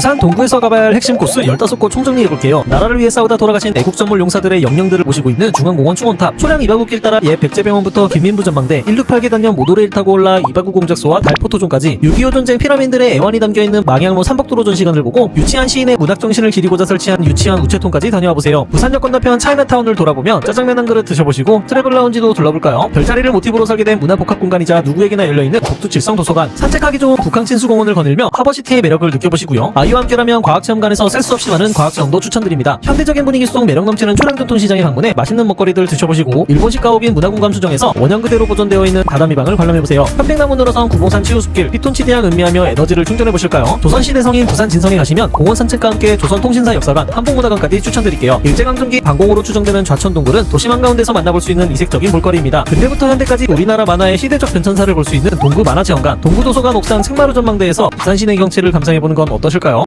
부산 동구에서 가봐야 할 핵심 코스 15곳 총정리해볼게요. 나라를 위해 싸우다 돌아가신 애국 전몰 용사들의 영령들을 모시고 있는 중앙공원 충원탑, 초량 이바구길 따라 옛 백제병원부터 김민부 전망대, 168계단형 모노레일 타고 올라 이바구 공작소와 달포토존까지 6.25 전쟁 피라민들의 애환이 담겨있는 망향로 삼복도로 전시관을 보고 유치한 시인의 문학정신을 기리고자 설치한 유치한 우체통까지 다녀와보세요. 부산역 건너편 차이나타운을 돌아보며 짜장면 한 그릇 드셔보시고 트래블 라운지도 둘러볼까요? 별자리를 모티브로 설계된 문화복합 공간이자 누구에게나 열려있는 독두칠성 도서관, 산책하기 좋은 북한친수공원을 거닐며 하버시티의 매력을 느껴보시고요. 아이 와 함께라면 과학체험관에서 셀 수 없이 많은 과학체험도 추천드립니다. 현대적인 분위기 속 매력 넘치는 초량교통시장에 방문해 맛있는 먹거리들 드셔보시고 일본식 가옥인 문화공감 수정에서 원형 그대로 보존되어 있는 바다미방을 관람해보세요. 편백나무 늘어선 구봉산 치유숲길, 피톤치디양 음미하며 에너지를 충전해보실까요? 조선시대 성인 부산 진성에 가시면 공원 산책과 함께 조선통신사 역사관, 한복문화관까지 추천드릴게요. 일제강점기 방공으로 추정되는 좌천 동굴은 도심 한가운데서 만나볼 수 있는 이색적인 볼거리입니다. 근대부터 현대까지 우리나라 만화의 시대적 변천사를 볼 수 있는 동구 만화체험관, 동구도서관 옥상 책마루 전망대에서 부산 시내 경치를 감상해보는 건 어떠실까요?